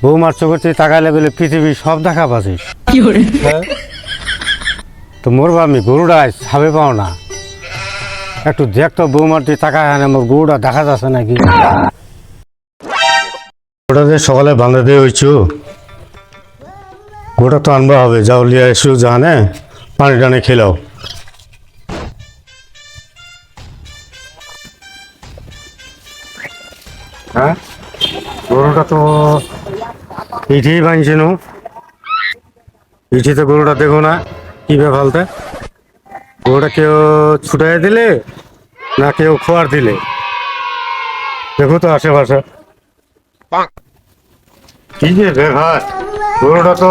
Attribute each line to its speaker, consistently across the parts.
Speaker 1: বৌমার চোখের থেকে তাকাইলে বলে পৃথিবী সব দেখা পাচ্ছিস।
Speaker 2: হ্যাঁ?
Speaker 1: তো মরবা আমি গরুটা ছাবে পাও না। একটু দেখতো বৌমার দিয়ে তাকায় না আমার গরুটা দেখা যাচ্ছে নাকি? ওটা যে সকালে বাঁধা দিয়ে হয়েছ গোটা তো আনবা হবে যাও লিয়া এসো জানে পানি টানি খেলাও হ্যাঁ? গরুটা তো পিঠেই বাঁধছে নো। পিঠিতে গরুটা দেখো না, কি ফালতে গরুটা কেউ ছুটাই দিলে না কেউ খোয়ার দিলে? দেখো তো আশেপাশে। কি যে ভাই গরুটা তো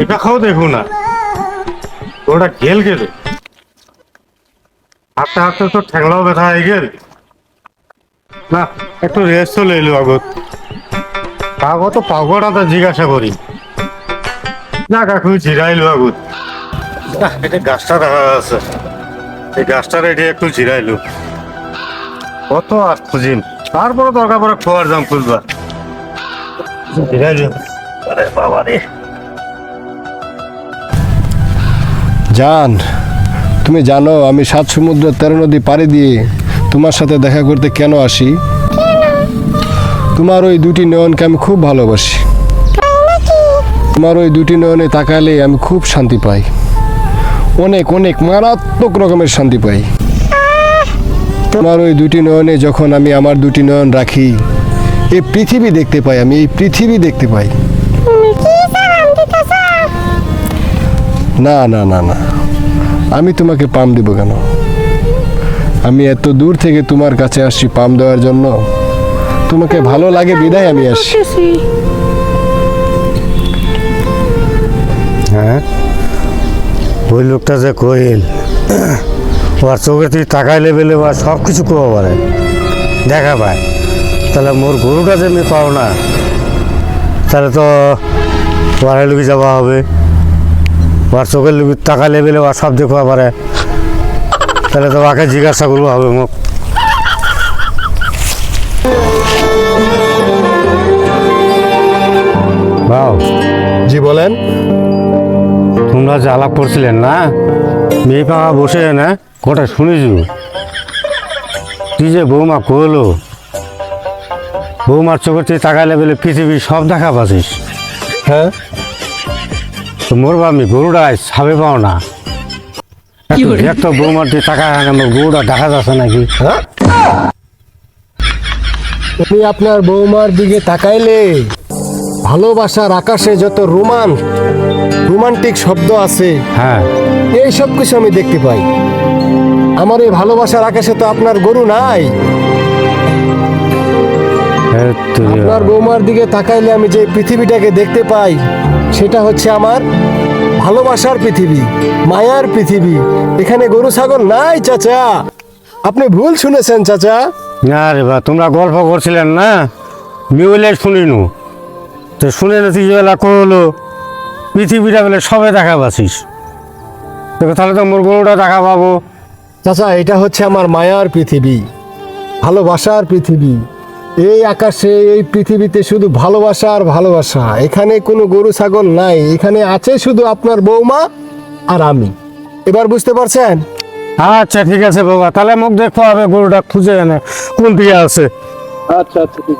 Speaker 1: এটা খাও দেখো না। গরুটা গেল গেলে হাঁটতে হাঁটতে তো ঠেংলাও ব্যথা হয়ে গেল। না, একটু রেস্ট চলে এলো আগত। কাগজ তো পাগড়া তো জিজ্ঞাসা করি। না কাকু জিরাইলো আহ, এটা গাছটা দেখা যাচ্ছে। এই গাছটার এটি একটু জিরাইলো কত আর খুঁজিম। তারপরে দরকার পরে খোয়ার দাম খুঁজবা জিরাইলো আরে বাবা রে।
Speaker 2: জান তুমি জানো আমি সাত সমুদ্র তেরো নদী পাড়ি দিয়ে তোমার সাথে দেখা করতে কেন আসি? তোমার ওই দুটি নয়নকে আমি খুব ভালোবাসি। তোমার ওই দুটি নয়নে তাকালে আমি খুব শান্তি পাই। অনেক অনেক মারাত্মক রকমের শান্তি পাই। তোমার ওই দুটি নয়নে যখন আমি আমার দুটি নয়ন রাখি এই পৃথিবী দেখতে পাই আমি, এই পৃথিবী দেখতে পাই। না না না না, আমি তোমাকে পাম দেব কেন? আমি এত দূর থেকে তোমার কাছে আসছি পাম দেওয়ার জন্য। তোমাকে ভালো লাগে, বিদায় আমি আসছি।
Speaker 1: হ্যাঁ? ওই লোকটা যে কইল ওর চোখে তুই তাকাইলে বেলে বা সব কিছু কোয়া পারে দেখা পায় তাহলে মোর গরুটা যে আমি পাও না, তাহলে তো ওয়ারে লুকি যাওয়া হবে। ওর চোখের লুকি তাকাইলে বেলে ওর সব দেখবা পারে তাহলে তো ওকে জিজ্ঞাসা করব হবে মোক। বাও।
Speaker 2: জি বলেন।
Speaker 1: তোমরা যে আলাপ করছিলেন না? মেয়ে পাওয়া বসে না গোটা শুনেছু? তুই যে বৌমা কহলো বৌমার চোখের থেকে তাকাইলে বলে পৃথিবীর সব দেখা পাচ্ছিস।
Speaker 2: হ্যাঁ।
Speaker 1: তো মরবা আমি গরুটা ছাবে পাও না। একটু তো বৌমার দিয়ে তাকায় না আমার গরুটা দেখা যাচ্ছে নাকি?
Speaker 2: হ্যাঁ। তুমি আপনার বৌমার দিকে তাকাইলে ভালোবাসার আকাশে যত রোমান রোমান্টিক শব্দ আছে
Speaker 1: হ্যাঁ।
Speaker 2: এই সব কিছু আমি দেখতে পাই। আমার এই ভালোবাসার আকাশে তো আপনার গরু নাই।
Speaker 1: তুই-
Speaker 2: আপনার বৌমার দিকে তাকাইলে আমি যে পৃথিবীটাকে দেখতে পাই সেটা হচ্ছে আমার ভালোবাসার পৃথিবী মায়ার পৃথিবী। এখানে গরু ছাগল নাই চাচা। আপনি ভুল শুনেছেন চাচা।
Speaker 1: না রে বা তোমরা গল্প করছিলেন না? মিউলে শুনিনু। তো শুনে না তুই বেলা করল পৃথিবীটা বলে সবে দেখা পাচ্ছিস। দেখো তাহলে তো মোর গরুটা দেখা পাবো।
Speaker 2: চাচা এটা হচ্ছে আমার মায়ার পৃথিবী ভালোবাসার পৃথিবী। এই আকাশে এই পৃথিবীতে শুধু ভালোবাসা আর ভালোবাসা। এখানে কোনো গরু ছাগল নাই। এখানে আছে শুধু আপনার বৌমা আর আমি। এবার বুঝতে পারছেন?
Speaker 1: আচ্ছা ঠিক আছে বাবা তাহলে মুখ দেখতে হবে গরুটা খুঁজে এনে কোন দিকে আছে।
Speaker 2: আচ্ছা আচ্ছা ঠিক